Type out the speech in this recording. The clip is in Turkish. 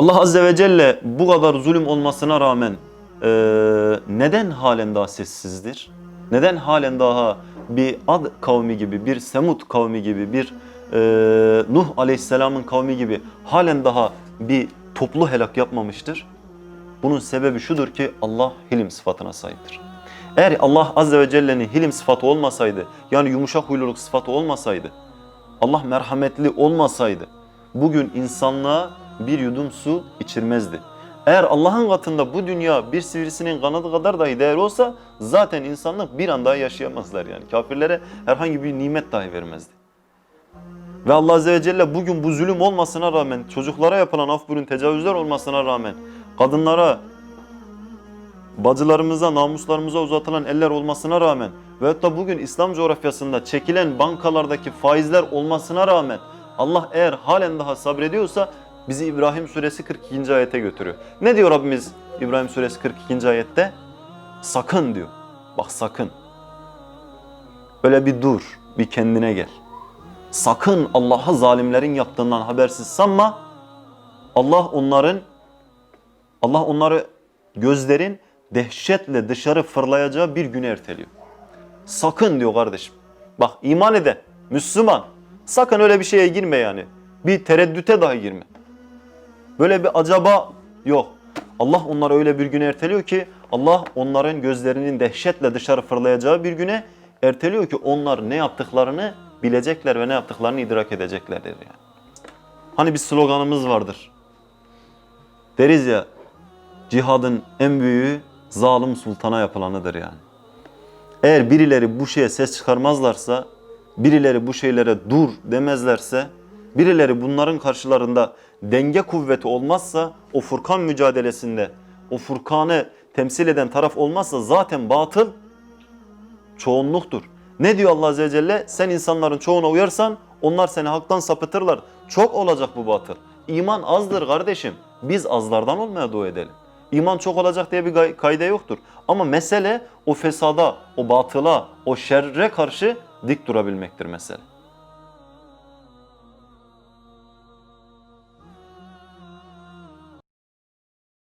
Allah Azze ve Celle bu kadar zulüm olmasına rağmen e, neden halen daha sessizdir? Neden halen daha bir Ad kavmi gibi, bir Semud kavmi gibi, bir e, Nuh Aleyhisselam'ın kavmi gibi halen daha bir toplu helak yapmamıştır? Bunun sebebi şudur ki Allah hilim sıfatına sahiptir. Eğer Allah Azze ve Celle'nin hilim sıfatı olmasaydı, yani yumuşak huyluluk sıfatı olmasaydı, Allah merhametli olmasaydı, bugün insanlığa bir yudum su içirmezdi. Eğer Allah'ın katında bu dünya bir sivrisinin kanadı kadar dahi değer olsa zaten insanlık bir an daha yaşayamazlar yani. Kafirlere herhangi bir nimet dahi vermezdi. Ve Allah Azze ve Celle bugün bu zulüm olmasına rağmen, çocuklara yapılan af buyurun tecavüzler olmasına rağmen, kadınlara, bacılarımıza, namuslarımıza uzatılan eller olmasına rağmen veyahut da bugün İslam coğrafyasında çekilen bankalardaki faizler olmasına rağmen Allah eğer halen daha sabrediyorsa bizi İbrahim suresi 42. ayete götürüyor. Ne diyor Rabbimiz İbrahim suresi 42. ayette? Sakın diyor. Bak sakın. Böyle bir dur, bir kendine gel. Sakın Allah'a zalimlerin yaptığından habersiz sanma. Allah onların Allah onları gözlerin dehşetle dışarı fırlayacağı bir günü erteliyor. Sakın diyor kardeşim. Bak iman eden, Müslüman. Sakın öyle bir şeye girme yani. Bir tereddüte dahi girme. Böyle bir acaba yok. Allah onları öyle bir güne erteliyor ki Allah onların gözlerinin dehşetle dışarı fırlayacağı bir güne erteliyor ki onlar ne yaptıklarını bilecekler ve ne yaptıklarını idrak edeceklerdir yani. Hani bir sloganımız vardır. Deriz ya cihadın en büyüğü zalim sultana yapılanıdır yani. Eğer birileri bu şeye ses çıkarmazlarsa, birileri bu şeylere dur demezlerse, birileri bunların karşılarında denge kuvveti olmazsa o Furkan mücadelesinde o Furkan'ı temsil eden taraf olmazsa zaten batıl çoğunluktur. Ne diyor Allah Azze ve Celle? Sen insanların çoğuna uyarsan onlar seni haktan sapıtırlar. Çok olacak bu batıl. İman azdır kardeşim. Biz azlardan olmaya dua edelim. İman çok olacak diye bir kaide yoktur. Ama mesele o fesada, o batıla, o şerre karşı dik durabilmektir mesele.